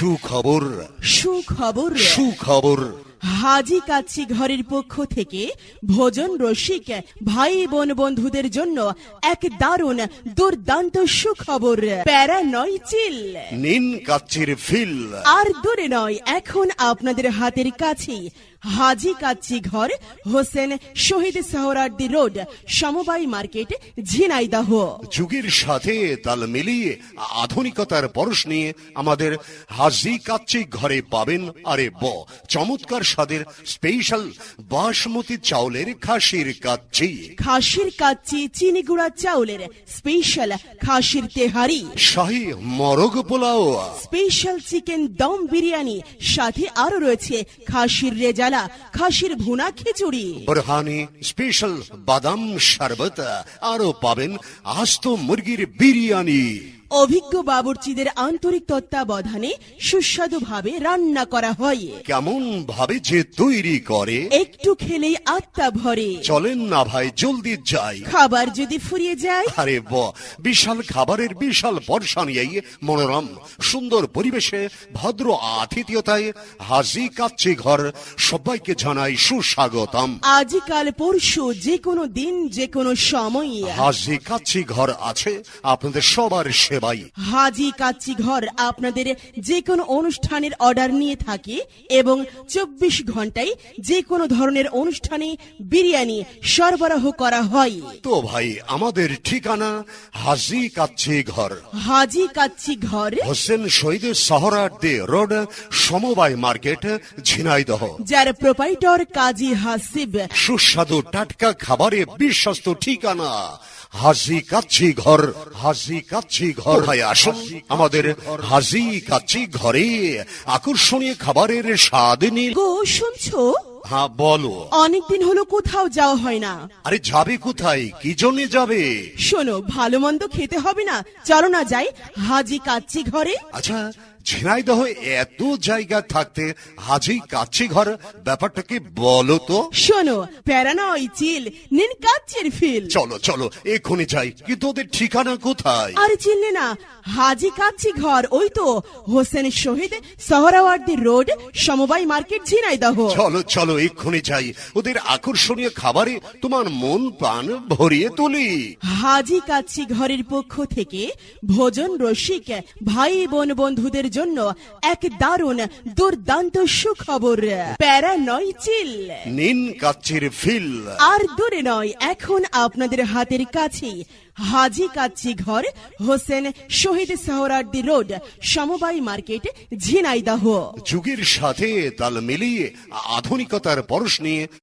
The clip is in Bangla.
সুখবর। সুখবর। সুখবর। হাজি কাচ্চি ঘরের পক্ষ থেকে ভোজন রসিক ভাই বোন বন্ধুদের জন্য এক দারুণ দুর্দান্ত সুখবর প্যারা নয় চিল। নিন কাচ্চির ফিল। আর দূরে নয় এখন আপনাদের হাতের কাছেই হাজি কাচ্চি ঘর হোসেন শহীদ সাহরার্দি রোড সমবায় মার্কেট ঝিনাইদহ। যুগের সাথে তাল মিলিয়ে আধুনিকতার পরশ নিয়ে আমাদের হাজি কাচ্চি ঘরে পাবেন আরে ব চমৎকার স্বাদের স্পেশাল বাসমতি চাউলের খাসির কাচ্চি। খাসির কাচ্চি চিনি গুঁড়া চাউলের স্পেশাল খাসির তেহারি। শাহী মরগ পোলাও। স্পেশাল চিকেন দম বিরিয়ানি সাথে আরও রয়েছে খাসির রেজালা খাসির ভুনা খিচুড়ি। বরহানি স্পেশাল বাদাম শরবত আরও পাবেন আস্ত মুরগির বিরিয়ানি। অভিজ্ঞ বাবুর্চিদের আন্তরিক তত্ত্বাবধানে সুস্বাদু ভাবে রান্না করা হয়। কেমন ভাবে যে তৈরি করে। একটু খেলেই আত্মা ভরে। চলেন না ভাই জলদি যাই। খাবার যদি ফুরিয়ে যায়। আরে ব বিশাল খাবারের বিশাল বর্ষা নিয়েই মনোরম সুন্দর পরিবেশে ভদ্র আতিথিয়তায় হাজি কাচ্চি ঘর। সবাইকে জানাই সুস্বাগতম। আজকাল পরশু যে কোনো দিন যে কোনো সময়। হাজি কাচ্চি ঘর আছে আপনাদের সবার সেবাই হাজি কাচ্চি ঘর আপনাদের যে কোনো অনুষ্ঠানের অর্ডার নিয়ে থাকে এবং চব্বিশ ঘন্টায় যে কোনো ধরনের অনুষ্ঠানে বিরিয়ানি সরবরাহ করা হয়। তো ভাই আমাদের ঠিকানা হাজি কাচ্চি ঘর। হাজি কাচ্চি ঘর। Hossain Shahid Suhrawardy road Samabay market Jhenaidah. যার প্রোপাইটর কাজী হাসিব। সুস্বাদু টাটকা খাবারে বিশ্বস্ত ঠিকানা। হাজি কাচ্চি ঘর হাজি কাচ্চি ঘর। ভাই আসুন আমাদের হাজি কাচ্চি ঘরে। আকর্ষণীয় খাবারের স্বাদ নিন। গো শুনছো? হ্যাঁ বলো। অনেকদিন হলো কোথাও যাওয়া হয় না। আরে যাবে কোথায়? কি জন্যে যাবে? শোনো ভালো মন্দ খেতে হবে না। চলো না যাই হাজি কাচ্ছি ঘরে। আচ্ছা ঝিনাইদহ এত জায়গা থাকতে হাজি কাচ্চি ঘর। ব্যাপারটা কি বলো তো? শোনো প্যারা নয় চিল নিন কাচ্চির ফিল। চলো চলো এক্ষুনি যাই। কিন্তু ওদের ঠিকানা কোথায়? আরে চিনলে না হাজি কাচ্চি ঘর ওই তো হোসেন শহীদ সহরাওয়ার্দী রোড সমবায় মার্কেট ঝিনাইদহ চলো চলো এক্ষুনি যাই। ওদের আকর্ষণীয় খাবারে তোমার মন প্রাণ ভরিয়ে তুলি। হাজি কাচ্চি ঘরের পক্ষ থেকে ভোজন রসিক ভাই বোন বন্ধুদের জন্য এক দারুণ দুর্দান্ত সুখবর। প্যারা নয় চিল। নিন কাচ্চির ফিল। আর দূরে নয় এখন আপনাদের হাতের কাছেই হাজি কাচ্চি ঘর হোসেন শহীদ সাহরার্দি রোড সমবায় মার্কেট ঝিনাইদাহ। যুগের সাথে তাল মিলিয়ে আধুনিকতার পরশ নিয়ে